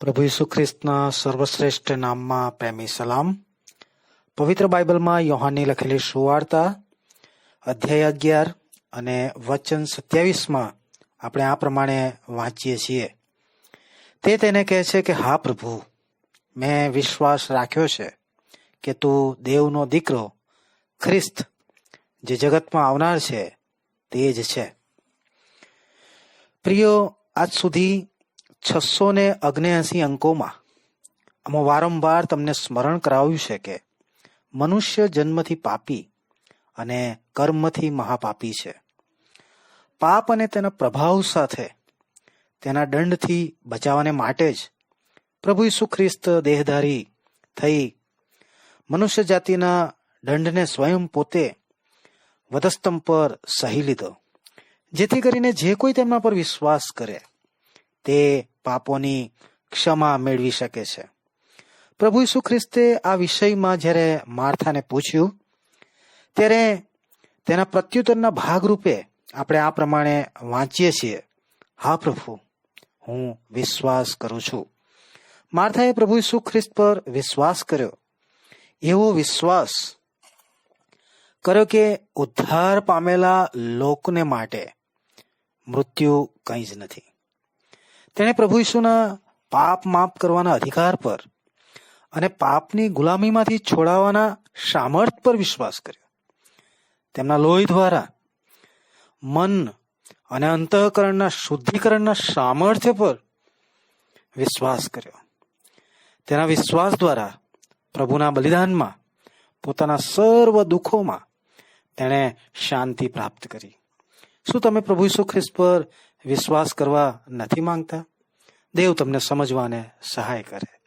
પ્રભુ ઈસુ ખ્રિસ્તના સર્વશ્રેષ્ઠ નામમાં પ્રેમી સલામ. પવિત્ર બાઇબલમાં યોહાનની લખેલી સુવાર્તા, અધ્યાય અગિયાર અને વચન સત્યાવીસમાં આપણે આ પ્રમાણે વાંચીએ છીએ. તે તેને કહે છે કે, હા પ્રભુ, મેં વિશ્વાસ રાખ્યો છે કે તું દેવનો દીકરો, ખ્રિસ્ત, જે જગતમાં આવનાર છે, તે જ છે. પ્રિયો, આજ સુધી છસો ને અગ્નેસી અંકોમાં આમાં વારંવાર તમને સ્મરણ કરાવ્યું છે કે મનુષ્ય જન્મથી પાપી અને કર્મથી મહાપાપી છે. પાપ અને તેના પ્રભાવ સાથે તેના દંડથી બચાવવાને માટે જ પ્રભુ ઈસુ ખ્રિસ્ત દેહધારી થઈ મનુષ્ય જાતિના દંડને સ્વયં પોતે વધસ્તંભ પર સહી લીધો. જેથી કરીને જે કોઈ તેમના પર વિશ્વાસ કરે તે પાપોની ક્ષમા મેળવી શકે છે. પ્રભુ ઈસુ ખ્રિસ્તે આ વિષયમાં જ્યારે માર્થાને પૂછ્યું, ત્યારે તેના પ્રત્યુત્તરના ભાગરૂપે આપણે આ પ્રમાણે વાંચીએ છીએ, હા પ્રભુ, હું વિશ્વાસ કરું છું. માર્થાએ પ્રભુ ઈસુ ખ્રિસ્ત પર વિશ્વાસ કર્યો. એવો વિશ્વાસ કર્યો કે ઉદ્ધાર પામેલા લોકને માટે મૃત્યુ કંઈ જ નથી. તેણે પ્રભુ ઈસુના પાપ માફ કરવાના અધિકાર પર અને પાપની ગુલામીમાંથી છોડાવવાના સામર્થ પર વિશ્વાસ કર્યો. તેમના લોહી દ્વારા મન અને અંતઃકરણના શુદ્ધિકરણના સામર્થ્ય પર વિશ્વાસ કર્યો. તેના વિશ્વાસ દ્વારા પ્રભુના બલિદાનમાં પોતાના સર્વ દુઃખોમાં તેણે શાંતિ પ્રાપ્ત કરી. શું તમે પ્રભુ ઈસુ ખ્રિસ્ત પર વિશ્વાસ કરવા નથી માંગતા? દેવ તમને સમજવાને સહાય કરે.